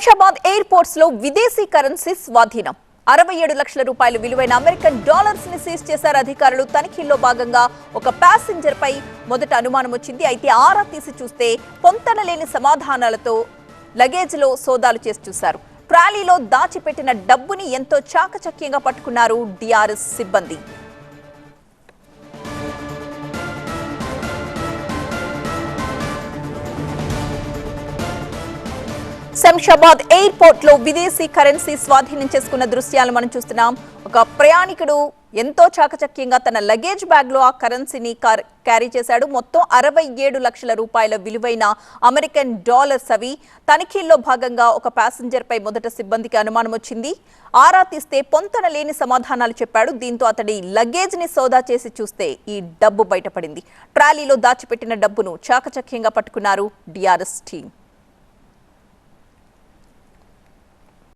శంషాబాద్ ఎయిర్పోర్ట్స్లో విదేశీ కరెన్సీ స్వాధీనం. అరవై ఏడు లక్షల రూపాయలు విలువైన అమెరికన్ డాలర్స్ని సీజ్ చేశారు అధికారులు. తనిఖీల్లో భాగంగా ఒక ప్యాసింజర్ పై మొదట అనుమానం వచ్చింది. అయితే ఆరా తీసి చూస్తే పొంతనలేని సమాధానాలతో లగేజ్లో సోదాలు చేసి చూశారు. ట్రాలీలో దాచిపెట్టిన డబ్బుని ఎంతో చాకచక్యంగా పట్టుకున్నారు డిఆర్ఎస్ సిబ్బంది. శంషాబాద్ ఎయిర్పోర్ట్లో విదేశీ కరెన్సీ స్వాధీనం చేసుకున్న దృశ్యాలు మనం చూస్తున్నాం. ఒక ప్రయాణికుడు ఎంతో చాకచక్యంగా తన లగేజ్ బ్యాగ్లో ఆ కరెన్సీని క్యారీ చేశాడు. మొత్తం అరవై ఏడు లక్షల రూపాయల విలువైన అమెరికన్ డాలర్స్ అవి తనిఖీల్లో భాగంగా ఒక ప్యాసింజర్ పై మొదట సిబ్బందికి అనుమానం వచ్చింది. ఆరా తీస్తే పొంతన లేని సమాధానాలు చెప్పాడు. దీంతో అతడి లగేజ్ని సోదా చేసి చూస్తే ఈ డబ్బు బయటపడింది. ట్రాలీలో దాచిపెట్టిన డబ్బును చాకచక్యంగా పట్టుకున్నారు డిఆర్ఎస్ టీం.